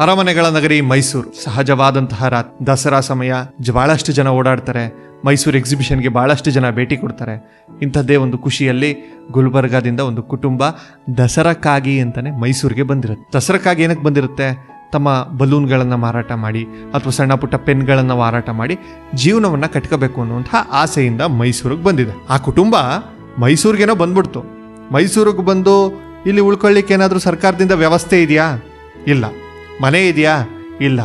ಅರಮನೆಗಳ ನಗರಿ ಮೈಸೂರು. ಸಹಜವಾದಂತಹ ರಾತ್ ದಸರಾ ಸಮಯ ಬಹಳಷ್ಟು ಜನ ಓಡಾಡ್ತಾರೆ. ಮೈಸೂರು ಎಕ್ಸಿಬಿಷನ್ಗೆ ಬಹಳಷ್ಟು ಜನ ಭೇಟಿ ಕೊಡ್ತಾರೆ. ಇಂಥದ್ದೇ ಒಂದು ಖುಷಿಯಲ್ಲಿ ಗುಲ್ಬರ್ಗಾದಿಂದ ಒಂದು ಕುಟುಂಬ ದಸರಕ್ಕಾಗಿ ಅಂತಲೇ ಮೈಸೂರಿಗೆ ಬಂದಿರುತ್ತೆ. ದಸರಕ್ಕಾಗಿ ಏನಕ್ಕೆ ಬಂದಿರುತ್ತೆ? ತಮ್ಮ ಬಲೂನ್ಗಳನ್ನು ಮಾರಾಟ ಮಾಡಿ ಅಥವಾ ಸಣ್ಣ ಪುಟ್ಟ ಪೆನ್ಗಳನ್ನು ಮಾರಾಟ ಮಾಡಿ ಜೀವನವನ್ನು ಕಟ್ಕೋಬೇಕು ಅನ್ನುವಂಥ ಆಸೆಯಿಂದ ಮೈಸೂರಿಗೆ ಬಂದಿದೆ. ಆ ಕುಟುಂಬ ಮೈಸೂರಿಗೇನೋ ಬಂದ್ಬಿಡ್ತು. ಮೈಸೂರಿಗೆ ಬಂದು ಇಲ್ಲಿ ಉಳ್ಕೊಳ್ಳಿಕ್ಕೆ ಏನಾದರೂ ಸರ್ಕಾರದಿಂದ ವ್ಯವಸ್ಥೆ ಇದೆಯಾ? ಇಲ್ಲ. ಮನೆ ಇದೆಯಾ? ಇಲ್ಲ.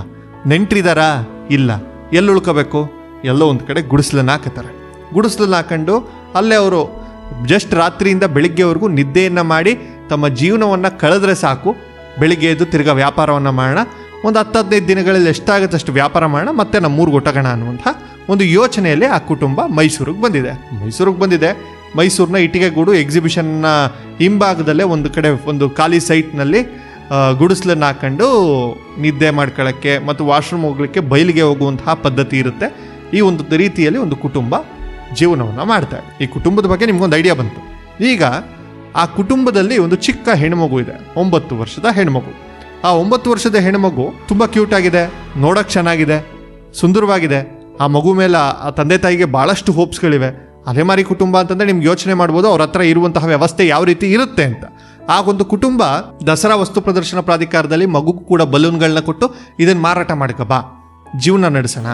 ನೆಂಟ್ರಿದಾರಾ? ಇಲ್ಲ. ಎಲ್ಲಿ ಉಳ್ಕೋಬೇಕು? ಎಲ್ಲೋ ಒಂದು ಕಡೆ ಗುಡಿಸ್ಲನ್ನ ಹಾಕತ್ತಾರೆ. ಗುಡಿಸ್ಲನ್ನ ಹಾಕೊಂಡು ಅಲ್ಲೇ ಅವರು ಜಸ್ಟ್ ರಾತ್ರಿಯಿಂದ ಬೆಳಿಗ್ಗೆವರೆಗೂ ನಿದ್ದೆಯನ್ನು ಮಾಡಿ ತಮ್ಮ ಜೀವನವನ್ನು ಕಳೆದ್ರೆ ಸಾಕು. ಬೆಳಿಗ್ಗೆ ಎದ್ದು ತಿರ್ಗಾ ವ್ಯಾಪಾರವನ್ನು ಮಾಡೋಣ. ಒಂದು ಹತ್ತು ಹದಿನೈದು ದಿನಗಳಲ್ಲಿ ಎಷ್ಟಾಗುತ್ತೆ ಅಷ್ಟು ವ್ಯಾಪಾರ ಮಾಡೋಣ. ಮತ್ತೆ ನಮ್ಮೂರಿಗೆ ಒಟ್ಟಗೋಣ ಅನ್ನುವಂಥ ಒಂದು ಯೋಚನೆಯಲ್ಲಿ ಆ ಕುಟುಂಬ ಮೈಸೂರಿಗೆ ಬಂದಿದೆ. ಮೈಸೂರಿಗೆ ಬಂದಿದೆ. ಮೈಸೂರಿನ ಇಟ್ಟಿಗೆಗೂಡು ಎಕ್ಸಿಬಿಷನ್ನ ಹಿಂಭಾಗದಲ್ಲೇ ಒಂದು ಕಡೆ ಒಂದು ಖಾಲಿ ಸೈಟ್ನಲ್ಲಿ ಗುಡಿಸ್ಲನ್ನ ಹಾಕೊಂಡು ನಿದ್ದೆ ಮಾಡ್ಕೊಳ್ಳೋಕ್ಕೆ ಮತ್ತು ವಾಶ್ರೂಮ್ ಹೋಗ್ಲಿಕ್ಕೆ ಬಯಲಿಗೆ ಹೋಗುವಂತಹ ಪದ್ಧತಿ ಇರುತ್ತೆ. ಈ ಒಂದು ರೀತಿಯಲ್ಲಿ ಒಂದು ಕುಟುಂಬ ಜೀವನವನ್ನು ಮಾಡ್ತಾರೆ ಈ ಕುಟುಂಬದ ಬಗ್ಗೆ ನಿಮ್ಗೊಂದು ಐಡಿಯಾ ಬಂತು. ಈಗ ಆ ಕುಟುಂಬದಲ್ಲಿ ಒಂದು ಚಿಕ್ಕ ಹೆಣ್ಮಗು ಇದೆ. ಒಂಬತ್ತು ವರ್ಷದ ಹೆಣ್ಮಗು. ಆ ಒಂಬತ್ತು ವರ್ಷದ ಹೆಣ್ಮಗು ತುಂಬ ಕ್ಯೂಟ್ ಆಗಿದೆ, ನೋಡೋಕೆ ಚೆನ್ನಾಗಿದೆ, ಸುಂದರವಾಗಿದೆ. ಆ ಮಗು ಮೇಲೆ ಆ ತಂದೆ ತಾಯಿಗೆ ಭಾಳಷ್ಟು ಹೋಪ್ಸ್ಗಳಿವೆ ಅಲೆಮಾರಿ ಕುಟುಂಬ ಅಂತಂದ್ರೆ ನಿಮ್ಗೆ ಯೋಚನೆ ಮಾಡ್ಬೋದು, ಅವ್ರ ಹತ್ರ ಇರುವಂತಹ ವ್ಯವಸ್ಥೆ ಯಾವ ರೀತಿ ಇರುತ್ತೆ ಅಂತ. ಆ ಒಂದು ಕುಟುಂಬ ದಸರಾ ವಸ್ತು ಪ್ರದರ್ಶನ ಪ್ರಾಧಿಕಾರದಲ್ಲಿ ಮಗುಗೂ ಕೂಡ ಬಲೂನ್ಗಳನ್ನ ಕೊಟ್ಟು ಇದನ್ನ ಮಾರಾಟ ಮಾಡ್ಕೊ, ಬಾ. ಜೀವನ ನಡೆಸೋಣ.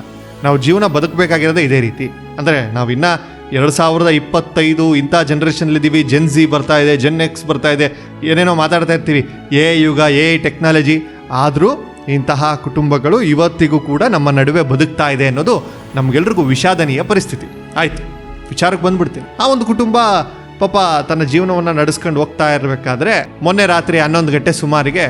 ನಾವು ಜೀವನ ಬದುಕಬೇಕಾಗಿರೋದೇ ಇದೇ ರೀತಿ. ಅಂದರೆ ನಾವಿನ್ನ ಎರಡು ಸಾವಿರದ ಇಪ್ಪತ್ತೈದು ಇಂಥ ಜನ್ರೇಷನ್ಲಿದ್ದೀವಿ ಜೆನ್ ಜಿ ಬರ್ತಾ ಇದೆ ಜೆನ್ ಎಕ್ಸ್ ಬರ್ತಾ ಇದೆ. ಏನೇನೋ ಮಾತಾಡ್ತಾ ಇರ್ತೀವಿ. ಎ ಯುಗ, ಎ ಟೆಕ್ನಾಲಜಿ ಆದರೂ ಇಂತಹ ಕುಟುಂಬಗಳು ಇವತ್ತಿಗೂ ಕೂಡ ನಮ್ಮ ನಡುವೆ ಬದುಕ್ತಾ ಇದೆ ಅನ್ನೋದು ನಮಗೆಲ್ರಿಗೂ ವಿಷಾದನೀಯ ಪರಿಸ್ಥಿತಿ. ಆಯ್ತು. ವಿಚಾರಕ್ಕೆ ಬಂದ್ಬಿಡ್ತೀನಿ. ಆ ಒಂದು ಕುಟುಂಬ ಪಾಪ ತನ್ನ ಜೀವನವನ್ನು ನಡೆಸ್ಕೊಂಡು ಹೋಗ್ತಾ ಇರಬೇಕಾದ್ರೆ ಮೊನ್ನೆ ರಾತ್ರಿ ಹನ್ನೊಂದು ಗಂಟೆ ಸುಮಾರಿಗೆ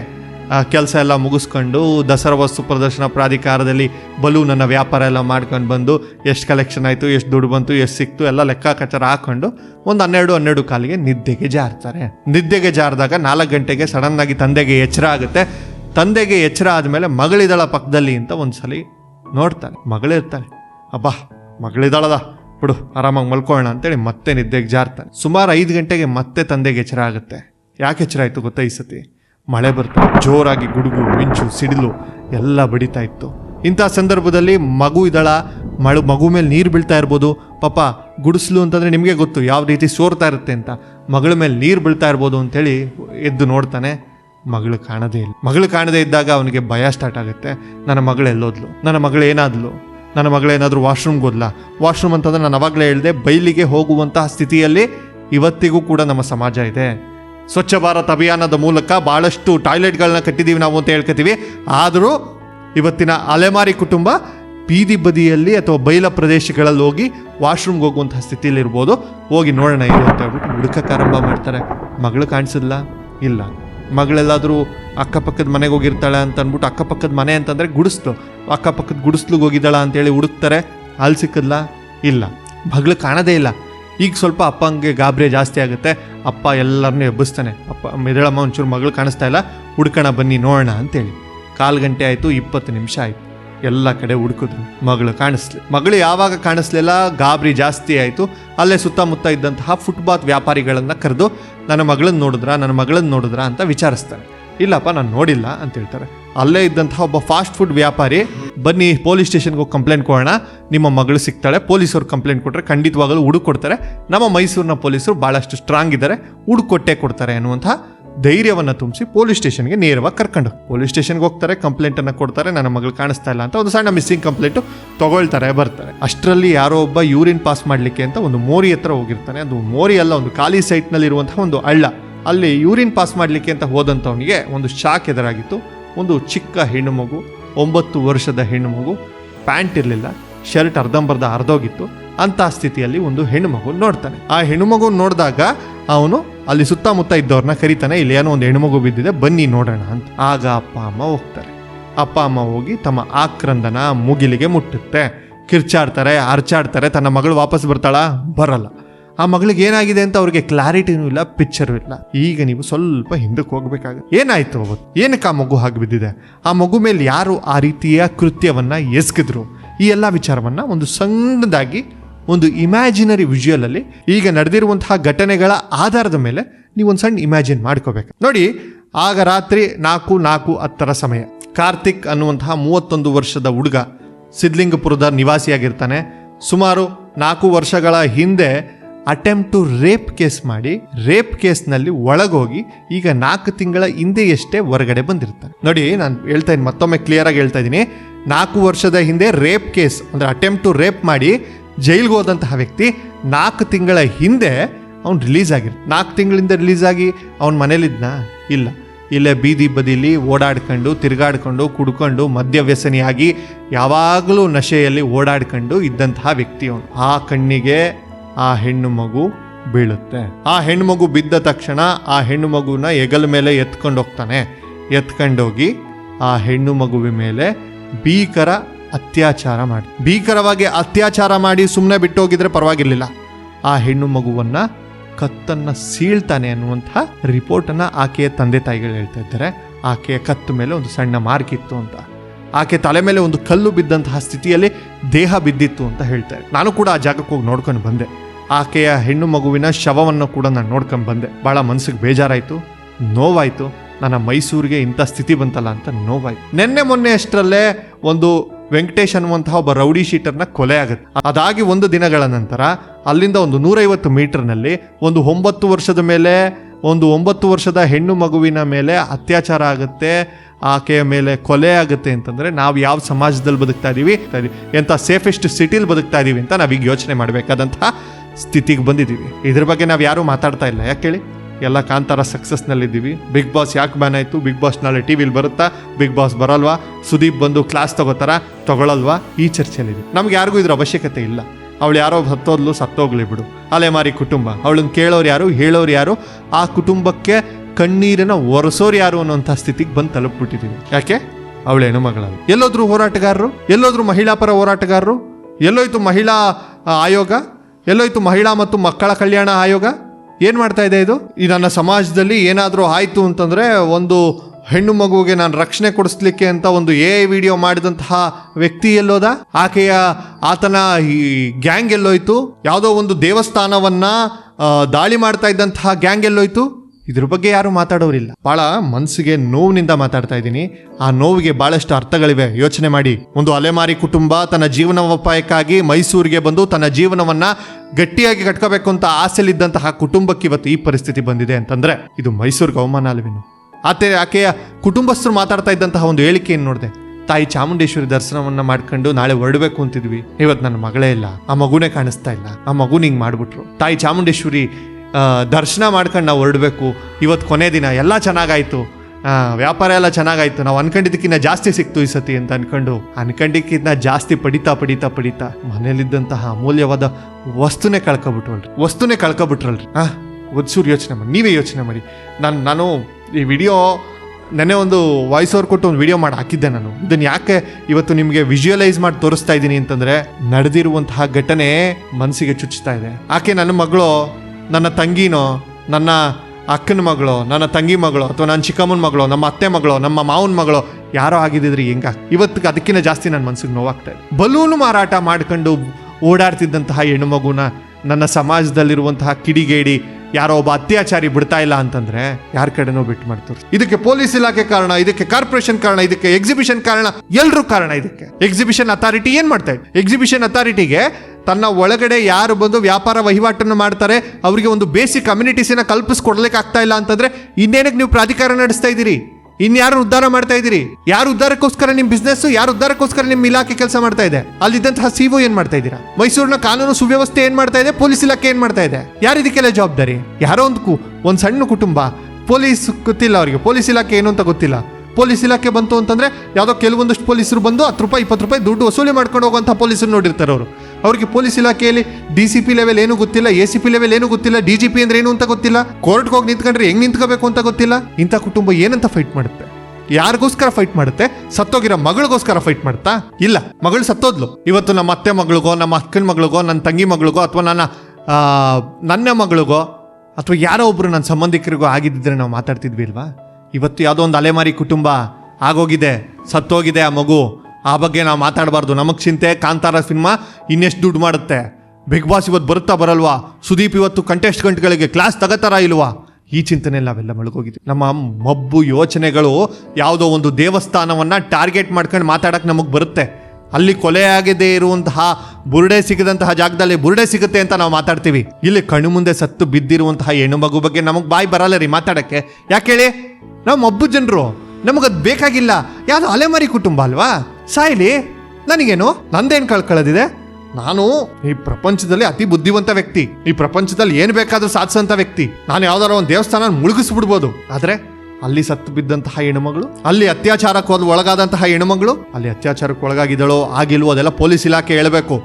ಕೆಲಸ ಎಲ್ಲ ಮುಗಿಸ್ಕೊಂಡು ದಸರಾ ವಸ್ತು ಪ್ರದರ್ಶನ ಪ್ರಾಧಿಕಾರದಲ್ಲಿ ಬಲೂನನ್ನು ವ್ಯಾಪಾರ ಎಲ್ಲ ಮಾಡ್ಕೊಂಡು ಬಂದು ಎಷ್ಟು ಕಲೆಕ್ಷನ್ ಆಯಿತು, ಎಷ್ಟು ದುಡ್ಡು ಬಂತು, ಎಷ್ಟು ಸಿಕ್ತು ಎಲ್ಲ ಲೆಕ್ಕಾಚಾರ ಹಾಕೊಂಡು ಒಂದು ಹನ್ನೆರಡು ಹನ್ನೆರಡು ಕಾಲಿಗೆ ನಿದ್ದೆಗೆ ಜಾರ್ತಾರೆ. ನಿದ್ದೆಗೆ ಜಾರಿದಾಗ ನಾಲ್ಕು ಗಂಟೆಗೆ ಸಡನ್ನಾಗಿ ತಂದೆಗೆ ಎಚ್ಚರ ಆಗುತ್ತೆ. ತಂದೆಗೆ ಎಚ್ಚರ ಆದಮೇಲೆ ಮಗಳಿದಳ ಪಕ್ಕದಲ್ಲಿ ಅಂತ ಒಂದು ಸಲ ನೋಡ್ತಾನೆ ಮಗಳಿರ್ತಾನೆ ಅಬ್ಬಾ, ಮಗಳಿದಾಳದ. ಬಿಡು, ಆರಾಮಾಗಿ ಮಲ್ಕೊಳ್ಳೋಣ ಅಂತೇಳಿ ಮತ್ತೆ ನಿದ್ದೆಗೆ ಜಾರ್ತಾನೆ. ಸುಮಾರು ಐದು ಗಂಟೆಗೆ ಮತ್ತೆ ತಂದೆಗೆ ಎಚ್ಚರ ಆಗುತ್ತೆ. ಯಾಕೆ ಎಚ್ಚರ ಆಯಿತು ಗೊತ್ತಾ ಈ ಸತಿ? ಮಳೆ ಬರ್ತಾ, ಜೋರಾಗಿ ಗುಡುಗು, ಮಿಂಚು, ಸಿಡಿಲು ಎಲ್ಲ ಬಡಿತಾ ಇತ್ತು. ಇಂಥ ಸಂದರ್ಭದಲ್ಲಿ ಮಗು ಇದಳ ಮಳು, ಮಗು ಮೇಲೆ ನೀರು ಬೀಳ್ತಾ ಇರ್ಬೋದು. ಪಾಪ, ಗುಡಿಸ್ಲು ಅಂತಂದರೆ ನಿಮಗೆ ಗೊತ್ತು, ಯಾವ ರೀತಿ ಸೋರ್ತಾ ಇರುತ್ತೆ ಅಂತ. ಮಗಳ ಮೇಲೆ ನೀರು ಬೀಳ್ತಾ ಇರ್ಬೋದು ಅಂತೇಳಿ ಎದ್ದು ನೋಡ್ತಾನೆ. ಮಗಳು ಕಾಣದೇ ಇಲ್ಲ. ಮಗಳು ಕಾಣದೇ ಇದ್ದಾಗ ಅವನಿಗೆ ಭಯ ಸ್ಟಾರ್ಟ್ ಆಗುತ್ತೆ. ನನ್ನ ಮಗಳು ಎಲ್ಲೋದ್ಲು. ನನ್ನ ಮಗಳು ಏನಾದ್ಲು? ನನ್ನ ಮಗಳೇನಾದರೂ ವಾಶ್ರೂಮ್ಗೆ ಹೋದ್ಲಾ ವಾಶ್ರೂಮ್ ಅಂತಂದ್ರೆ ನಾನು ಅವಾಗಲೇ ಹೇಳಿದೆ, ಬೈಲಿಗೆ ಹೋಗುವಂತಹ ಸ್ಥಿತಿಯಲ್ಲಿ ಇವತ್ತಿಗೂ ಕೂಡ ನಮ್ಮ ಸಮಾಜ ಇದೆ. ಸ್ವಚ್ಛ ಭಾರತ್ ಅಭಿಯಾನದ ಮೂಲಕ ಭಾಳಷ್ಟು ಟಾಯ್ಲೆಟ್ಗಳನ್ನ ಕಟ್ಟಿದ್ದೀವಿ ನಾವು ಅಂತ ಹೇಳ್ಕೊತೀವಿ. ಆದರೂ ಇವತ್ತಿನ ಅಲೆಮಾರಿ ಕುಟುಂಬ ಬೀದಿ ಬದಿಯಲ್ಲಿ ಅಥವಾ ಬೈಲ ಪ್ರದೇಶಗಳಲ್ಲಿ ಹೋಗಿ ವಾಶ್ರೂಮ್ಗೆ ಹೋಗುವಂತಹ ಸ್ಥಿತಿಯಲ್ಲಿ ಇರ್ಬೋದು. ಹೋಗಿ ನೋಡೋಣ ಇದು ಅಂತ ಹೇಳ್ಬಿಟ್ಟು ಹುಡುಕಕ್ಕೆ ಆರಂಭ ಮಾಡ್ತಾರೆ. ಮಗಳು ಕಾಣಿಸಿಲ್ಲ ಇಲ್ಲ. ಮಗಳೆಲ್ಲಾದರೂ ಅಕ್ಕಪಕ್ಕದ ಮನೆಗೆ ಹೋಗಿರ್ತಾಳೆ ಅಂತ ಅಂದ್ಬಿಟ್ಟು ಅಕ್ಕಪಕ್ಕದ ಮನೆ ಅಂತಂದರೆ ಗುಡಿಸ್ಲು ಅಕ್ಕಪಕ್ಕದ ಗುಡಿಸ್ಲಿಗೆ ಹೋಗಿದ್ದಾಳ ಅಂತೇಳಿ ಹುಡುಕ್ತಾರೆ. ಅಲ್ಲಿ ಸಿಕ್ಕದ್ಲ? ಇಲ್ಲ. ಬಗ್ಲು ಕಾಣದೇ ಇಲ್ಲ. ಈಗ ಸ್ವಲ್ಪ ಅಪ್ಪಂಗೆ ಗಾಬರಿ ಜಾಸ್ತಿ ಆಗುತ್ತೆ. ಅಪ್ಪ ಎಲ್ಲರನ್ನೂ ಎಬ್ಬಿಸ್ತಾನೆ. ಅಪ್ಪ, ಮೆದಳಮ್ಮ ಒಂಚೂರು ಮಗಳು ಕಾಣಿಸ್ತಾ ಇಲ್ಲ. ಹುಡ್ಕೋಣ ಬನ್ನಿ ನೋಡೋಣ ಅಂತೇಳಿ. ಕಾಲು ಗಂಟೆ ಆಯಿತು, ಇಪ್ಪತ್ತು ನಿಮಿಷ ಆಯಿತು. ಎಲ್ಲ ಕಡೆ ಹುಡುಕಿದ್ರು. ಮಗಳು ಕಾಣಿಸ್ಲಿ, ಮಗಳು ಯಾವಾಗ ಕಾಣಿಸ್ಲಿಲ್ಲ, ಗಾಬರಿ ಜಾಸ್ತಿ ಆಯಿತು. ಅಲ್ಲೇ ಸುತ್ತಮುತ್ತ ಇದ್ದಂತಹ ಫುಟ್ಪಾತ್ ವ್ಯಾಪಾರಿಗಳನ್ನು ಕರೆದು, ನನ್ನ ಮಗಳನ್ನ ನೋಡಿದ್ರಾ, ನನ್ನ ಮಗಳನ್ನ ನೋಡಿದ್ರಾ ಅಂತ ವಿಚಾರಿಸ್ತಾರೆ. ಇಲ್ಲಪ್ಪ, ನಾನು ನೋಡಿಲ್ಲ ಅಂತ ಹೇಳ್ತಾರೆ. ಅಲ್ಲೇ ಇದ್ದಂತಹ ಒಬ್ಬ ಫಾಸ್ಟ್ ಫುಡ್ ವ್ಯಾಪಾರಿ, ಬನ್ನಿ ಪೊಲೀಸ್ ಸ್ಟೇಷನ್ಗೆ ಹೋಗಿ ಕಂಪ್ಲೇಂಟ್ ಕೊಡೋಣ. ನಿಮ್ಮ ಮಗಳು ಸಿಗ್ತಾಳೆ ಪೊಲೀಸರು ಕಂಪ್ಲೇಂಟ್ ಕೊಟ್ಟರೆ ಖಂಡಿತವಾಗಲೂ ಹುಡುಕೊಡ್ತಾರೆ ನಮ್ಮ ಮೈಸೂರಿನ ಪೊಲೀಸರು ಭಾಳಷ್ಟು ಸ್ಟ್ರಾಂಗ್ ಇದ್ದಾರೆ ಹುಡುಕೊಟ್ಟೆ ಕೊಡ್ತಾರೆ ಅನ್ನುವಂಥ ಧೈರ್ಯವನ್ನು ತುಂಬಿಸಿ ಪೊಲೀಸ್ ಸ್ಟೇಷನ್ಗೆ ನೇರವಾಗಿ ಕರ್ಕೊಂಡು ಪೊಲೀಸ್ ಸ್ಟೇಷನ್ಗೆ ಹೋಗ್ತಾರೆ ಕಂಪ್ಲೇಂಟನ್ನು ಕೊಡ್ತಾರೆ, ನನ್ನ ಮಗಳು ಕಾಣಿಸ್ತಾ ಇಲ್ಲ ಅಂತ ಒಂದು ಸಣ್ಣ ಮಿಸ್ಸಿಂಗ್ ಕಂಪ್ಲೇಂಟು ತೊಗೊಳ್ತಾರೆ, ಬರ್ತಾರೆ. ಅಷ್ಟರಲ್ಲಿ ಯಾರೋ ಒಬ್ಬ ಯೂರಿನ್ ಪಾಸ್ ಮಾಡಲಿಕ್ಕೆ ಅಂತ ಒಂದು ಮೋರಿ ಹತ್ರ ಹೋಗಿರ್ತಾನೆ. ಅದು ಮೋರಿ ಅಲ್ಲ, ಒಂದು ಖಾಲಿ ಸೈಟ್ನಲ್ಲಿ ಇರುವಂತಹ ಒಂದು ಹಳ್ಳ. ಅಲ್ಲಿ ಯೂರಿನ್ ಪಾಸ್ ಮಾಡಲಿಕ್ಕೆ ಅಂತ ಹೋದಂಥವನಿಗೆ ಒಂದು ಶಾಕ್ ಎದುರಾಗಿತ್ತು. ಒಂದು ಚಿಕ್ಕ ಹೆಣ್ಣು ಮಗು, ಒಂಬತ್ತು ವರ್ಷದ ಹೆಣ್ಣು ಮಗು, ಪ್ಯಾಂಟ್ ಇರಲಿಲ್ಲ, ಶರ್ಟ್ ಅರ್ಧಂಬರ್ಧ ಹರಿದೋಗಿತ್ತು. ಅಂತ ಸ್ಥಿತಿಯಲ್ಲಿ ಒಂದು ಹೆಣ್ಣು ಮಗು ನೋಡ್ತಾನೆ. ಆ ಹೆಣ್ಣು ನೋಡಿದಾಗ ಅವನು ಅಲ್ಲಿ ಸುತ್ತಮುತ್ತ ಇದ್ದವ್ರನ್ನ ಕರಿತಾನೆ ಇಲ್ಲಿ ಏನೋ ಒಂದು ಹೆಣ್ಣು ಮಗು ಬಿದ್ದಿದೆ, ಬನ್ನಿ ನೋಡೋಣ ಅಂತ. ಆಗ ಅಪ್ಪ, ಅಮ್ಮ ಹೋಗ್ತಾರೆ. ಅಪ್ಪ, ಅಮ್ಮ ಹೋಗಿ ತಮ್ಮ ಆಕ್ರಂದನ ಮುಗಿಲಿಗೆ ಮುಟ್ಟುತ್ತೆ. ಕಿರ್ಚಾಡ್ತಾರೆ ಅರ್ಚಾಡ್ತಾರೆ ತನ್ನ ಮಗಳು ವಾಪಸ್ ಬರ್ತಾಳ? ಬರಲ್ಲ. ಆ ಮಗಳಿಗೆ ಏನಾಗಿದೆ ಅಂತ ಅವ್ರಿಗೆ ಕ್ಲಾರಿಟಿನೂ ಇಲ್ಲ ಪಿಕ್ಚರ್ ಇಲ್ಲ. ಈಗ ನೀವು ಸ್ವಲ್ಪ ಹಿಂದಕ್ಕೆ ಹೋಗ್ಬೇಕಾಗುತ್ತೆ. ಏನಾಯ್ತು ಅವತ್ತು ಏನಕ್ಕೆ ಆ ಮಗು ಹಾಗೆ ಬಿದ್ದಿದೆ? ಆ ಮಗು ಮೇಲೆ ಯಾರು ಆ ರೀತಿಯ ಕೃತ್ಯವನ್ನ ಎಸ್ಗಿದ್ರು? ಈ ಎಲ್ಲ ವಿಚಾರವನ್ನ ಒಂದು ಸಣ್ಣದಾಗಿ, ಒಂದು ಇಮ್ಯಾಜಿನರಿ ವಿಜುವಲ್ ಅಲ್ಲಿ ಈಗ ನಡೆದಿರುವಂತಹ ಘಟನೆಗಳ ಆಧಾರದ ಮೇಲೆ ನೀವು ಒಂದು ಸಣ್ಣ ಇಮ್ಯಾಜಿನ್ ಮಾಡ್ಕೋಬೇಕು. ನೋಡಿ, ಆಗ ರಾತ್ರಿ ನಾಲ್ಕು ನಾಲ್ಕು ಹತ್ತರ ಸಮಯ. ಕಾರ್ತಿಕ್ ಅನ್ನುವಂತಹ ಮೂವತ್ತೊಂದು ವರ್ಷದ ಹುಡುಗ ಸಿದ್ಲಿಂಗಪುರದ ನಿವಾಸಿಯಾಗಿರ್ತಾನೆ. ಸುಮಾರು ನಾಲ್ಕು ವರ್ಷಗಳ ಹಿಂದೆ ಅಟೆಂಪ್ಟ್ ಟು ರೇಪ್ ಕೇಸ್ ಮಾಡಿ ರೇಪ್ ಕೇಸ್ನಲ್ಲಿ ಒಳಗೋಗಿ ಈಗ ನಾಲ್ಕು ತಿಂಗಳ ಹಿಂದೆಯಷ್ಟೇ ಹೊರಗಡೆ ಬಂದಿರ್ತಾರೆ. ನೋಡಿ, ನಾನು ಹೇಳ್ತಾ ಇದ್ದೀನಿ, ಮತ್ತೊಮ್ಮೆ ಕ್ಲಿಯರ್ ಆಗಿ ಹೇಳ್ತಾ ಇದ್ದೀನಿ. ನಾಲ್ಕು ವರ್ಷದ ಹಿಂದೆ ರೇಪ್ ಕೇಸ್ ಅಂದರೆ ಅಟೆಂಪ್ಟ್ ಟು ರೇಪ್ ಮಾಡಿ ಜೈಲ್ಗೆ ಹೋದಂತಹ ವ್ಯಕ್ತಿ ನಾಲ್ಕು ತಿಂಗಳ ಹಿಂದೆ ಅವ್ನು ರಿಲೀಸ್ ಆಗಿರ್ ನಾಲ್ಕು ತಿಂಗಳಿಂದ ರಿಲೀಸ್ ಆಗಿ ಅವ್ನ ಮನೇಲಿದ್ನ ಇಲ್ಲ. ಇಲ್ಲೇ ಬೀದಿ ಬದಿಲಿ ಓಡಾಡ್ಕೊಂಡು, ತಿರುಗಾಡ್ಕೊಂಡು, ಕುಡ್ಕೊಂಡು, ಮದ್ಯವ್ಯಸನಿಯಾಗಿ ಯಾವಾಗಲೂ ನಶೆಯಲ್ಲಿ ಓಡಾಡ್ಕೊಂಡು ಇದ್ದಂತಹ ವ್ಯಕ್ತಿ ಅವನು. ಆ ಕಣ್ಣಿಗೆ ಆ ಹೆಣ್ಣು ಮಗು ಬೀಳುತ್ತೆ. ಆ ಹೆಣ್ಣು ಮಗು ಬಿದ್ದ ತಕ್ಷಣ ಆ ಹೆಣ್ಣು ಮಗುನ ಹೆಗಲ ಮೇಲೆ ಎತ್ಕೊಂಡು ಹೋಗ್ತಾನೆ. ಎತ್ಕೊಂಡೋಗಿ ಆ ಹೆಣ್ಣು ಮಗುವಿನ ಮೇಲೆ ಭೀಕರ ಅತ್ಯಾಚಾರ ಮಾಡಿ, ಭೀಕರವಾಗಿ ಅತ್ಯಾಚಾರ ಮಾಡಿ ಸುಮ್ಮನೆ ಬಿಟ್ಟೋಗಿದ್ರೆ ಪರವಾಗಿರ್ಲಿಲ್ಲ. ಆ ಹೆಣ್ಣು ಮಗುವನ್ನ ಕತ್ತನ್ನ ಸೀಳ್ತಾನೆ ಅನ್ನುವಂತಹ ರಿಪೋರ್ಟನ್ನು ಆಕೆಯ ತಂದೆ ತಾಯಿಗಳು ಹೇಳ್ತಾ ಇದ್ದಾರೆ. ಆಕೆಯ ಕತ್ತು ಮೇಲೆ ಒಂದು ಸಣ್ಣ ಮಾರ್ಕ್ ಇತ್ತು ಅಂತ. ಆಕೆ ತಲೆ ಮೇಲೆ ಒಂದು ಕಲ್ಲು ಬಿದ್ದಂತಹ ಸ್ಥಿತಿಯಲ್ಲಿ ದೇಹ ಬಿದ್ದಿತ್ತು ಅಂತ ಹೇಳ್ತಾರೆ. ನಾನು ಕೂಡ ಆ ಜಾಗಕ್ಕೆ ಹೋಗಿ ನೋಡ್ಕೊಂಡು ಬಂದೆ. ಆಕೆಯ ಹೆಣ್ಣು ಮಗುವಿನ ಶವವನ್ನು ಕೂಡ ನಾನು ನೋಡ್ಕೊಂಡು ಬಂದೆ. ಭಾಳ ಮನಸ್ಸಿಗೆ ಬೇಜಾರಾಯಿತು, ನೋವಾಯಿತು. ನನ್ನ ಮೈಸೂರಿಗೆ ಇಂಥ ಸ್ಥಿತಿ ಬಂತಲ್ಲ ಅಂತ ನೋವಾಯ್ತು. ನಿನ್ನೆ ಮೊನ್ನೆ ಅಷ್ಟರಲ್ಲೇ ಒಂದು ವೆಂಕಟೇಶ್ ಅನ್ನುವಂತಹ ಒಬ್ಬ ರೌಡಿ ಶೀಟರ್ನ ಕೊಲೆ ಆಗುತ್ತೆ. ಅದಾಗಿ ಒಂದು ದಿನಗಳ ನಂತರ ಅಲ್ಲಿಂದ ಒಂದು ನೂರೈವತ್ತು ಮೀಟರ್ನಲ್ಲಿ ಒಂದು ಒಂಬತ್ತು ವರ್ಷದ ಮೇಲೆ, ಒಂದು ಒಂಬತ್ತು ವರ್ಷದ ಹೆಣ್ಣು ಮಗುವಿನ ಮೇಲೆ ಅತ್ಯಾಚಾರ ಆಗುತ್ತೆ. ಆಕೆಯ ಮೇಲೆ ಕೊಲೆ ಆಗುತ್ತೆ ಅಂತಂದ್ರೆ ನಾವು ಯಾವ ಸಮಾಜದಲ್ಲಿ ಬದುಕ್ತಾ ಇದೀವಿ ಎಂಥ ಸೇಫೆಸ್ಟ್ ಸಿಟಿಲಿ ಬದುಕ್ತಾ ಇದೀವಿ ಅಂತ ನಾವೀಗ ಯೋಚನೆ ಮಾಡಬೇಕಾದಂತಹ ಸ್ಥಿತಿಗೆ ಬಂದಿದ್ದೀವಿ. ಇದ್ರ ಬಗ್ಗೆ ನಾವು ಯಾರೂ ಮಾತಾಡ್ತಾ ಇಲ್ಲ. ಯಾಕೆ ಹೇಳಿ? ಎಲ್ಲ ಕಾಂತಾರ ಸಕ್ಸಸ್ನಲ್ಲಿದ್ದೀವಿ ಬಿಗ್ ಬಾಸ್ ಯಾಕೆ ಬ್ಯಾನ್ ಆಯಿತು? ಬಿಗ್ ಬಾಸ್ ನಾಳೆ ಟಿ ವಿಲಿ ಬರುತ್ತಾ? ಬಿಗ್ ಬಾಸ್ ಬರಲ್ವಾ? ಸುದೀಪ್ ಬಂದು ಕ್ಲಾಸ್ ತಗೋತಾರ? ತಗೊಳಲ್ವಾ? ಈ ಚರ್ಚೆಯಲ್ಲಿದೆ ನಮ್ಗೆ ಯಾರಿಗೂ ಇದ್ರ ಅವಶ್ಯಕತೆ ಇಲ್ಲ. ಅವಳು ಯಾರೋ ಸತ್ತೋದ್ಲು, ಸತ್ತೋಗ್ಲಿ ಬಿಡು. ಅಲೆಮಾರಿ ಕುಟುಂಬ. ಅವಳನ್ನ ಕೇಳೋರು ಯಾರು? ಹೇಳೋರು ಯಾರು? ಆ ಕುಟುಂಬಕ್ಕೆ ಕಣ್ಣೀರನ್ನ ಒರೆಸೋರು ಯಾರು ಅನ್ನೋಂಥ ಸ್ಥಿತಿಗೆ ಬಂದು ತಲುಪ್ಬಿಟ್ಟಿದ್ದೀವಿ ಯಾಕೆ? ಅವಳ ಹೆಣ್ಣುಮಗಳಲ್ಲ ಎಲ್ಲೋದ್ರು ಹೋರಾಟಗಾರರು? ಎಲ್ಲೋದ್ರು ಮಹಿಳಾ ಪರ ಹೋರಾಟಗಾರರು? ಎಲ್ಲೋಯ್ತು ಮಹಿಳಾ ಆಯೋಗ? ಎಲ್ಲೋಯ್ತು ಮಹಿಳಾ ಮತ್ತು ಮಕ್ಕಳ ಕಲ್ಯಾಣ ಆಯೋಗ? ಏನು ಮಾಡ್ತಾ ಇದೆ ಇದು? ಈ ನನ್ನ ಸಮಾಜದಲ್ಲಿ ಏನಾದರೂ ಆಯಿತು ಅಂತಂದರೆ ಒಂದು ಹೆಣ್ಣು ಮಗುವಿಗೆ ನಾನು ರಕ್ಷಣೆ ಕೊಡಿಸ್ಲಿಕ್ಕೆ ಅಂತ ಒಂದು ಎ ವಿಡಿಯೋ ಮಾಡಿದಂತಹ ವ್ಯಕ್ತಿ ಎಲ್ಲೋದ? ಆಕೆಯ, ಆತನ ಈ ಗ್ಯಾಂಗ್ ಎಲ್ಲೋಯ್ತು? ಯಾವುದೋ ಒಂದು ದೇವಸ್ಥಾನವನ್ನ ದಾಳಿ ಮಾಡ್ತಾ ಇದ್ದಂತಹ ಗ್ಯಾಂಗ್ ಎಲ್ಲೋಯ್ತು? ಇದ್ರ ಬಗ್ಗೆ ಯಾರು ಮಾತಾಡೋರಿಲ್ಲ. ಬಹಳ ಮನಸ್ಸಿಗೆ ನೋವಿನಿಂದ ಮಾತಾಡ್ತಾ ಇದ್ದೀನಿ. ಆ ನೋವಿಗೆ ಬಹಳಷ್ಟು ಅರ್ಥಗಳಿವೆ. ಯೋಚನೆ ಮಾಡಿ. ಒಂದು ಅಲೆಮಾರಿ ಕುಟುಂಬ ತನ್ನ ಜೀವನೋಪಾಯಕ್ಕಾಗಿ ಮೈಸೂರಿಗೆ ಬಂದು ತನ್ನ ಜೀವನವನ್ನ ಗಟ್ಟಿಯಾಗಿ ಕಟ್ಕೋಬೇಕು ಅಂತ ಆಸೆಲಿದ್ದಂತಹ ಕುಟುಂಬಕ್ಕೆ ಇವತ್ತು ಈ ಪರಿಸ್ಥಿತಿ ಬಂದಿದೆ ಅಂತಂದ್ರೆ ಇದು ಮೈಸೂರಿಗೆ ಅವಮಾನ ಅಲ್ವೇನು? ಆತೆ, ಆಕೆಯ ಕುಟುಂಬಸ್ಥರು ಮಾತಾಡ್ತಾ ಇದ್ದಂತಹ ಒಂದು ಹೇಳಿಕೆಯನ್ನು ನೋಡಿದೆ. ತಾಯಿ ಚಾಮುಂಡೇಶ್ವರಿ ದರ್ಶನವನ್ನ ಮಾಡ್ಕೊಂಡು ನಾಳೆ ಹೊರಡಬೇಕು ಅಂತಿದ್ವಿ. ಇವತ್ತು ನನ್ನ ಮಗಳೇ ಇಲ್ಲ. ಆ ಮಗುನೇ ಕಾಣಿಸ್ತಾ ಇಲ್ಲ. ಆ ಮಗುನ ಹಿಂಗ್ ಮಾಡ್ಬಿಟ್ರು. ತಾಯಿ ಚಾಮುಂಡೇಶ್ವರಿ ದರ್ಶನ ಮಾಡ್ಕೊಂಡು ನಾವು ಹೊರಡಬೇಕು. ಇವತ್ತು ಕೊನೆ ದಿನ, ಎಲ್ಲ ಚೆನ್ನಾಗಾಯಿತು. ವ್ಯಾಪಾರ ಎಲ್ಲ ಚೆನ್ನಾಗಾಯಿತು. ನಾವು ಅನ್ಕೊಂಡಿದ್ದಕ್ಕಿಂತ ಜಾಸ್ತಿ ಸಿಕ್ತು ಈ ಸತಿ ಅಂತ ಅಂದ್ಕೊಂಡು ಅನ್ಕೊಂಡಿದ್ದಕ್ಕಿಂತ ಜಾಸ್ತಿ ಪಡಿತಾ ಪಡಿತಾ ಪಡಿತಾ ಮನೇಲಿದ್ದಂತಹ ಅಮೂಲ್ಯವಾದ ವಸ್ತುನೇ ಕಳ್ಕೊಬಿಟ್ವಲ್ರಿ. ವಸ್ತುನೇ ಕಳ್ಕೊಬಿಟ್ರಲ್ರಿ. ಹಾಂ ಒಂಚೂರು ಯೋಚನೆ ಮಾಡಿ. ನೀವೇ ಯೋಚನೆ ಮಾಡಿ. ನಾನು ನಾನು ಈ ವಿಡಿಯೋ, ನೆನ್ನೆ ಒಂದು ವಾಯ್ಸ್ ಓವರ್ ಕೊಟ್ಟು ಒಂದು ವಿಡಿಯೋ ಮಾಡಿ ಹಾಕಿದ್ದೆ ನಾನು. ಇದನ್ನು ಯಾಕೆ ಇವತ್ತು ನಿಮಗೆ ವಿಜುವಲೈಸ್ ಮಾಡಿ ತೋರಿಸ್ತಾ ಇದ್ದೀನಿ ಅಂತಂದ್ರೆ, ನಡೆದಿರುವಂತಹ ಘಟನೆ ಮನಸ್ಸಿಗೆ ಚುಚ್ಚುತ್ತಾ ಇದೆ. ಆಕೆ ನನ್ನ ಮಗಳು ನನ್ನ ತಂಗಿನೋ, ನನ್ನ ಅಕ್ಕನ ಮಗಳು, ನನ್ನ ತಂಗಿ ಮಗಳು, ಅಥವಾ ನನ್ನ ಚಿಕ್ಕಮ್ಮನ ಮಗಳು, ನಮ್ಮ ಅತ್ತೆ ಮಗಳು, ನಮ್ಮ ಮಾವನ ಮಗಳು, ಯಾರೋ ಆಗಿದ್ದಿದ್ರಿ ಹೆಂಗ? ಇವತ್ತಿಗೆ ಅದಕ್ಕಿಂತ ಜಾಸ್ತಿ ನನ್ನ ಮನ್ಸಿಗೆ ನೋವಾಗ್ತಾ ಇದೆ. ಬಲೂನು ಮಾರಾಟ ಮಾಡ್ಕೊಂಡು ಓಡಾಡ್ತಿದ್ದಂತಹ ಹೆಣ್ಣು ಮಗುನ ನನ್ನ ಸಮಾಜದಲ್ಲಿರುವಂತಹ ಕಿಡಿಗೇಡಿ, ಯಾರೋ ಒಬ್ಬ ಅತ್ಯಾಚಾರಿ ಬಿಡ್ತಾ ಇಲ್ಲ ಅಂತಂದ್ರೆ ಯಾರ ಕಡೆನೂ ಬಿಟ್ಟು ಮಾಡ್ತಾರೆ ಇದಕ್ಕೆ ಪೊಲೀಸ್ ಇಲಾಖೆ ಕಾರಣ, ಇದಕ್ಕೆ ಕಾರ್ಪೊರೇಷನ್ ಕಾರಣ, ಇದಕ್ಕೆ ಎಕ್ಸಿಬಿಷನ್ ಕಾರಣ ಎಲ್ಲರೂ ಕಾರಣ ಇದಕ್ಕೆ. ಎಕ್ಸಿಬಿಷನ್ ಅಥಾರಿಟಿ ಏನ್ ಮಾಡ್ತಾ ಇದೆ? ಎಕ್ಸಿಬಿಷನ್ ಅಥಾರಿಟಿಗೆ ತನ್ನ ಒಳಗಡೆ ಯಾರು ಬಂದು ವ್ಯಾಪಾರ ವಹಿವಾಟನ್ನು ಮಾಡ್ತಾರೆ, ಅವರಿಗೆ ಒಂದು ಬೇಸಿಕ್ ಕಮ್ಯುನಿಟೀಸಿನ ಕಲ್ಪಿಸ್ಕೊಡ್ಲಿಕ್ಕೆ ಆಗ್ತಾ ಇಲ್ಲ ಅಂತಂದ್ರೆ ಇನ್ನೇನಕ್ಕೆ ನೀವು ಪ್ರಾಧಿಕಾರ ನಡೆಸ್ತಾ ಇದ್ದೀರಿ? ಇನ್ಯಾರು ಉದ್ಧಾರ ಮಾಡ್ತಾ ಇದ್ದೀರಿ? ಯಾರು ಉದ್ಧಾರಕ್ಕೋಸ್ಕರ ನಿಮ್ಮ ಬಿಸ್ನೆಸ್ ಯಾರು ಉದ್ಧಾರಕ್ಕೋಸ್ಕರ ನಿಮ್ಮ ಇಲಾಖೆ ಕೆಲಸ ಮಾಡ್ತಾ ಇದೆ? ಅಲ್ಲಿದ್ದಂತಹ ಸಿಒ ಏನ್ ಮಾಡ್ತಾ ಇದ್ದೀರಾ? ಮೈಸೂರಿನ ಕಾನೂನು ಸುವ್ಯವಸ್ಥೆ ಏನ್ ಮಾಡ್ತಾ ಇದೆ? ಪೊಲೀಸ್ ಇಲಾಖೆ ಏನ್ ಮಾಡ್ತಾ ಇದೆ? ಯಾರು ಇದಕ್ಕೆಲ್ಲ ಜವಾಬ್ದಾರಿ? ಯಾರೋ ಒಂದು ಒಂದ್ ಸಣ್ಣ ಕುಟುಂಬ, ಪೊಲೀಸ್ ಗೊತ್ತಿಲ್ಲ ಅವರಿಗೆ. ಪೊಲೀಸ್ ಇಲಾಖೆ ಏನು ಅಂತ ಗೊತ್ತಿಲ್ಲ. ಪೊಲೀಸ್ ಇಲಾಖೆ ಬಂತು ಅಂತಂದ್ರೆ ಯಾವುದೋ ಕೆಲವೊಂದಷ್ಟು ಪೊಲೀಸರು ಬಂದು ಹತ್ತು ರೂಪಾಯಿ, ಇಪ್ಪತ್ತು ರೂಪಾಯಿ ದುಡ್ಡು ವಸೂಲಿ ಮಾಡ್ಕೊಂಡು ಹೋಗುವಂಥ ಪೊಲೀಸರು ನೋಡಿರ್ತಾರೆ ಅವರು. ಅವರಿಗೆ ಪೊಲೀಸ್ ಇಲಾಖೆಯಲ್ಲಿ ಡಿ ಸಿ ಪಿ ಲೆವೆಲ್ ಏನು ಗೊತ್ತಿಲ್ಲ, ಎ ಸಿ ಪಿ ಲೆವೆಲ್ ಏನು ಗೊತ್ತಿಲ್ಲ, ಡಿ ಜಿ ಪಿ ಅಂದ್ರೆ ಏನು ಅಂತ ಗೊತ್ತಿಲ್ಲ. ಕೋರ್ಟ್ಗೆ ಹೋಗಿ ನಿಂತ್ಕೊಂಡ್ರೆ ಹೆಂಗ್ ನಿಂತ್ಕೋಬೇಕು ಅಂತ ಗೊತ್ತಿಲ್ಲ. ಇಂಥ ಕುಟುಂಬ ಏನಂತ ಫೈಟ್ ಮಾಡುತ್ತೆ? ಯಾರಿಗೋಸ್ಕರ ಫೈಟ್ ಮಾಡುತ್ತೆ? ಸತ್ತೋಗಿರೋ ಮಗಳಿಗೋಸ್ಕರ ಫೈಟ್ ಮಾಡ್ತಾ ಇಲ್ಲ, ಮಗಳು ಸತ್ತೋದ್ಲು. ಇವತ್ತು ನಮ್ಮ ಅತ್ತೆ ಮಗಳಿಗೋ, ನಮ್ಮ ಅಕ್ಕನ ಮಗಳಿಗೋ, ನನ್ನ ತಂಗಿ ಮಗಳಿಗೋ ಅಥವಾ ನನ್ನ ನನ್ನ ಮಗಳಿಗೋ ಅಥವಾ ಯಾರೋ ಒಬ್ರು ನನ್ನ ಸಂಬಂಧಿಕರಿಗೋ ಆಗಿದ್ದಿದ್ರೆ ನಾವು ಮಾತಾಡ್ತಿದ್ವಿ ಇಲ್ವಾ? ಇವತ್ತು ಯಾವುದೋ ಒಂದು ಅಲೆಮಾರಿ ಕುಟುಂಬ ಆಗೋಗಿದೆ, ಸತ್ತೋಗಿದೆ ಆ ಮಗು. ಆ ಬಗ್ಗೆ ನಾವು ಮಾತಾಡಬಾರ್ದು. ನಮಗೆ ಚಿಂತೆ, ಕಾಂತಾರ ಸಿನಿಮಾ ಇನ್ನೆಷ್ಟು ದುಡ್ಡು ಮಾಡುತ್ತೆ? ಬಿಗ್ ಬಾಸ್ ಇವತ್ತು ಬರುತ್ತಾ ಬರಲ್ವಾ? ಸುದೀಪ್ ಇವತ್ತು ಕಂಟೆಸ್ಟ್ ಗಂಟೆಗಳಿಗೆ ಕ್ಲಾಸ್ ತಗೋತಾರ ಇಲ್ವಾ? ಈ ಚಿಂತನೆಯಲ್ಲಿ ನಾವೆಲ್ಲ ಮುಳುಗೋಗಿದ್ವಿ ನಮ್ಮ ಮಬ್ಬು ಯೋಚನೆಗಳು ಯಾವುದೋ ಒಂದು ದೇವಸ್ಥಾನವನ್ನ ಟಾರ್ಗೆಟ್ ಮಾಡ್ಕೊಂಡು ಮಾತಾಡಕ್ ನಮಗೆ ಬರುತ್ತೆ. ಅಲ್ಲಿ ಕೊಲೆಯಾಗದೇ ಇರುವಂತಹ ಬುರುಡೆ ಸಿಗದಂತಹ ಜಾಗದಲ್ಲಿ ಬುರುಡೆ ಸಿಗುತ್ತೆ ಅಂತ ನಾವು ಮಾತಾಡ್ತೀವಿ. ಇಲ್ಲಿ ಕಣ್ಣು ಮುಂದೆ ಸತ್ತು ಬಿದ್ದಿರುವಂತಹ ಹೆಣ್ಣು ಮಗು ಬಗ್ಗೆ ನಮಗೆ ಬಾಯಿ ಬರಲ್ಲ ರೀ ಮಾತಾಡಕ್ಕೆ. ಯಾಕೆ ಹೇಳಿ? ನಾವು ಮಬ್ಬು ಜನರು. ನಮಗದು ಬೇಕಾಗಿಲ್ಲ. ಯಾವುದು ಅಲೆಮಾರಿ ಕುಟುಂಬ ಅಲ್ವಾ? ಸಾಯ್ಲಿ, ನನಗೇನು? ನಂದೇನು ಕಳ್ಕೊಳ್ಳೋದಿದೆ ನಾನು ಈ ಪ್ರಪಂಚದಲ್ಲಿ ಅತಿ ಬುದ್ಧಿವಂತ ವ್ಯಕ್ತಿ. ಈ ಪ್ರಪಂಚದಲ್ಲಿ ಏನು ಬೇಕಾದರೂ ಸಾಧಿಸಂತ ವ್ಯಕ್ತಿ. ನಾನು ಯಾವ್ದಾರ ಒಂದು ದೇವಸ್ಥಾನ ಮುಳುಗಿಸ್ಬಿಡ್ಬೋದು. ಆದ್ರೆ ಅಲ್ಲಿ ಸತ್ತು ಬಿದ್ದಂತಹ ಹೆಣ್ಣುಮಗಳು, ಅಲ್ಲಿ ಅತ್ಯಾಚಾರಕ್ಕೆ ಹೋದ್ ಒಳಗಾದಂತಹ ಹೆಣ್ಣುಮಗಳು, ಅಲ್ಲಿ ಅತ್ಯಾಚಾರಕ್ಕೆ ಒಳಗಾಗಿದ್ದಳೋ ಆಗಿಲ್ವೋ ಅದೆಲ್ಲ ಪೊಲೀಸ್ ಇಲಾಖೆ ಹೇಳಬೇಕು.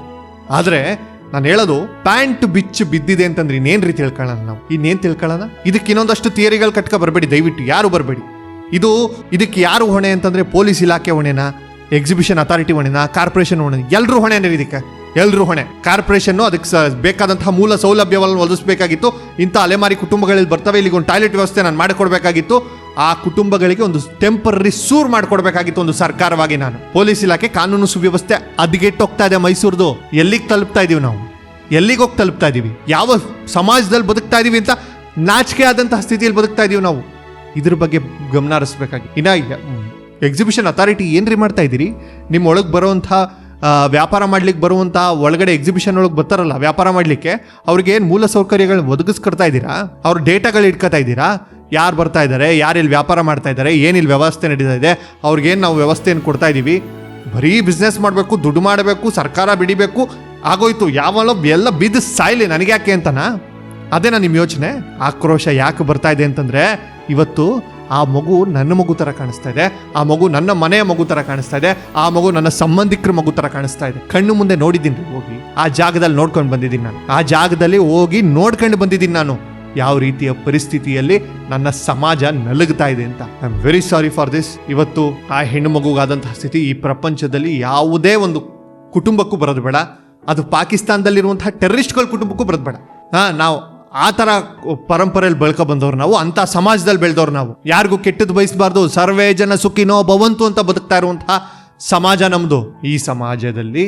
ಆದ್ರೆ ನಾನು ಹೇಳೋದು, ಪ್ಯಾಂಟ್ ಬಿಚ್ಚು ಬಿದ್ದಿದೆ ಅಂತಂದ್ರೆ ಇನ್ನೇನ್ ರೀತಿ ತಿಳ್ಕೊಳ್ಳೋಣ ನಾವು? ಇನ್ನೇನ್ ತಿಳ್ಕೊಳ್ಳೋಣ? ಇದಕ್ಕೆ ಇನ್ನೊಂದಷ್ಟು ಥಿಯರಿಗಳು ಕಟ್ಕ ಬರಬೇಡಿ, ದಯವಿಟ್ಟು ಯಾರು ಬರಬೇಡಿ. ಇದು, ಇದಕ್ಕೆ ಯಾರು ಹೊಣೆ ಅಂತಂದ್ರೆ ಪೊಲೀಸ್ ಇಲಾಖೆ ಹೊಣೆನಾ? ಎಕ್ಸಿಬಿಷನ್ ಅಥಾರಿಟಿ ಹೊಣೆನ ಕಾರ್ಪೊರೇಷನ್ ಹೊಣೆ ಎಲ್ಲರೂ ಹೊಣೆ ಇದಕ್ಕೆ. ಎಲ್ಲರೂ ಹೊಣೆ. ಕಾರ್ಪೊರೇಷನ್ನು ಅದಕ್ಕೆ ಬೇಕಾದಂತಹ ಮೂಲ ಸೌಲಭ್ಯವನ್ನು ಒದಗಿಸಬೇಕಾಗಿತ್ತು. ಇಂಥ ಅಲೆಮಾರಿ ಕುಟುಂಬಗಳಲ್ಲಿ ಬರ್ತವೆ, ಇಲ್ಲಿಗೆ ಒಂದು ಟಾಯ್ಲೆಟ್ ವ್ಯವಸ್ಥೆ ನಾನು ಮಾಡಿಕೊಡ್ಬೇಕಾಗಿತ್ತು. ಆ ಕುಟುಂಬಗಳಿಗೆ ಒಂದು ಟೆಂಪರರಿ ಸೂರ್ ಮಾಡಿಕೊಡ್ಬೇಕಾಗಿತ್ತು ಒಂದು ಸರ್ಕಾರವಾಗಿ ನಾನು. ಪೊಲೀಸ್ ಇಲಾಖೆ ಕಾನೂನು ಸುವ್ಯವಸ್ಥೆ ಹೋಗ್ತಾ ಇದೆ ಮೈಸೂರ್ದು. ಎಲ್ಲಿಗೆ ತಲುಪ್ತಾ ಇದೀವಿ ನಾವು? ಎಲ್ಲಿಗೆ ಹೋಗಿ ತಲುಪ್ತಾ ಇದೀವಿ? ಯಾವ ಸಮಾಜದಲ್ಲಿ ಬದುಕ್ತಾ ಇದೀವಿ ಅಂತ ನಾಚಿಕೆ ಆದಂತಹ ಸ್ಥಿತಿಯಲ್ಲಿ ಬದುಕ್ತಾ ಇದೀವಿ ನಾವು. ಇದ್ರ ಬಗ್ಗೆ ಗಮನ ಹರಿಸ್ಬೇಕಾಗಿ ಇನ್ನ ಎಕ್ಸಿಬಿಷನ್ ಅಥಾರಿಟಿ ಏನ್ರಿ ಮಾಡ್ತಾ ಇದ್ದೀರಿ ನಿಮ್ಮ ಒಳಗೆ ಬರುವಂಥ ವ್ಯಾಪಾರ ಮಾಡ್ಲಿಕ್ಕೆ ಬರುವಂಥ ಒಳಗಡೆ ಎಕ್ಸಿಬಿಷನ್ ಒಳಗೆ ಬರ್ತಾರಲ್ಲ, ವ್ಯಾಪಾರ ಮಾಡಲಿಕ್ಕೆ, ಅವ್ರಿಗೆ ಏನು ಮೂಲ ಸೌಕರ್ಯಗಳು ಒದಗಿಸ್ಕೊಡ್ತಾ ಇದ್ದೀರಾ ಅವ್ರ ಡೇಟಾಗಳು ಇಟ್ಕೊತಾ ಇದ್ದೀರಾ ಯಾರು ಬರ್ತಾ ಇದ್ದಾರೆ ಯಾರು ಇಲ್ಲಿ ವ್ಯಾಪಾರ ಮಾಡ್ತಾ ಇದ್ದಾರೆ ಏನಿಲ್ಲಿ ವ್ಯವಸ್ಥೆ ನಡೀತಾ ಇದೆ? ಅವ್ರಿಗೇನು ನಾವು ವ್ಯವಸ್ಥೆಯನ್ನು ಕೊಡ್ತಾ ಇದ್ದೀವಿ ಬರೀ ಬಿಸ್ನೆಸ್ ಮಾಡಬೇಕು, ದುಡ್ಡು ಮಾಡಬೇಕು, ಸರ್ಕಾರ ಬಿಡಿಬೇಕು, ಆಗೋಯ್ತು. ಯಾವಲ್ಲ ಎಲ್ಲ ಬಿದ್ದು ಸಾಯ್ಲಿ ನನಗ್ಯಾಕೆ ಅಂತನಾ? ಅದೇನಾ ನಿಮ್ಮ ಯೋಚನೆ? ಆಕ್ರೋಶ ಯಾಕೆ ಬರ್ತಾ ಇದೆ ಅಂತಂದರೆ, ಇವತ್ತು ಆ ಮಗು ನನ್ನ ಮಗು ಥರ ಕಾಣಿಸ್ತಾ ಇದೆ. ಆ ಮಗು ನನ್ನ ಮನೆಯ ಮಗು ಥರ ಕಾಣಿಸ್ತಾ ಇದೆ. ಆ ಮಗು ನನ್ನ ಸಂಬಂಧಿಕರ ಮಗು ಥರ ಕಾಣಿಸ್ತಾ ಇದೆ. ಕಣ್ಣು ಮುಂದೆ ನೋಡಿದ್ದೀನಿ ಹೋಗಿ. ಆ ಜಾಗದಲ್ಲಿ ನೋಡ್ಕೊಂಡು ಬಂದಿದ್ದೀನಿ ನಾನು. ಆ ಜಾಗದಲ್ಲಿ ಹೋಗಿ ನೋಡ್ಕೊಂಡು ಬಂದಿದ್ದೀನಿ ನಾನು. ಯಾವ ರೀತಿಯ ಪರಿಸ್ಥಿತಿಯಲ್ಲಿ ನನ್ನ ಸಮಾಜ ನಲುಗ್ತಾ ಇದೆ ಅಂತ. I am very sorry for this ಇವತ್ತು ಆ ಹೆಣ್ಣು ಮಗುಗಾದಂತಹ ಸ್ಥಿತಿ ಈ ಪ್ರಪಂಚದಲ್ಲಿ ಯಾವುದೇ ಒಂದು ಕುಟುಂಬಕ್ಕೂ ಬರೋದು ಬೇಡ. ಅದು ಪಾಕಿಸ್ತಾನದಲ್ಲಿರುವಂತಹ ಟೆರರಿಸ್ಟ್ಗಳ ಕುಟುಂಬಕ್ಕೂ ಬರೋದು ಬೇಡ. ಹಾ, ನಾವು ಆ ಥರ ಪರಂಪರೆಯಲ್ಲಿ ಬೆಳ್ಕೊ ಬಂದವ್ರು ನಾವು, ಅಂಥ ಸಮಾಜದಲ್ಲಿ ಬೆಳೆದವ್ರು ನಾವು. ಯಾರಿಗೂ ಕೆಟ್ಟದ್ದು ಬಯಸಬಾರ್ದು, ಸರ್ವೇ ಜನ ಸುಖಿನೋ ಭವಂತು ಅಂತ ಬದುಕ್ತಾ ಇರುವಂತಹ ಸಮಾಜ ನಮ್ಮದು ಈ ಸಮಾಜದಲ್ಲಿ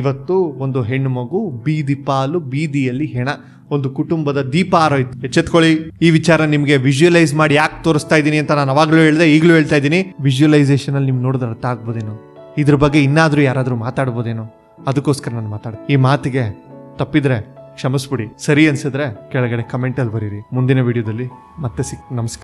ಇವತ್ತು ಒಂದು ಹೆಣ್ಣು ಮಗು, ಬೀದಿ ಪಾಲು, ಬೀದಿಯಲ್ಲಿ ಹೆಣ, ಒಂದು ಕುಟುಂಬದ ದೀಪ ಆರೋಯ್ತು ಎಚ್ಚೆತ್ಕೊಳ್ಳಿ, ಈ ವಿಚಾರ ನಿಮಗೆ ವಿಜುವಲೈಸ್ ಮಾಡಿ ಯಾಕೆ ತೋರಿಸ್ತಾ ಇದ್ದೀನಿ ಅಂತ ನಾನು ಅವಾಗಲೂ ಹೇಳಿದೆ, ಈಗಲೂ ಹೇಳ್ತಾ ಇದ್ದೀನಿ. ವಿಜುವಲೈಸೇಷನ್ ಅಲ್ಲಿ ನಿಮ್ಗೆ ನೋಡಿದ್ರೆ ಅರ್ಥ ಆಗ್ಬೋದೇನೋ? ಇದ್ರ ಬಗ್ಗೆ ಇನ್ನಾದರೂ ಯಾರಾದರೂ ಮಾತಾಡ್ಬೋದೇನೋ? ಅದಕ್ಕೋಸ್ಕರ ನಾನು ಮಾತಾಡ ಈ ಮಾತಿಗೆ ತಪ್ಪಿದ್ರೆ ಕ್ಷಮಿಸ್ಬಿಡಿ. ಸರಿ ಅನ್ಸಿದ್ರೆ ಕೆಳಗಡೆ ಕಮೆಂಟಲ್ಲಿ ಬರೀರಿ. ಮುಂದಿನ ವಿಡಿಯೋದಲ್ಲಿ ಮತ್ತೆ ಸಿಕ್ ನಮಸ್ಕಾರ.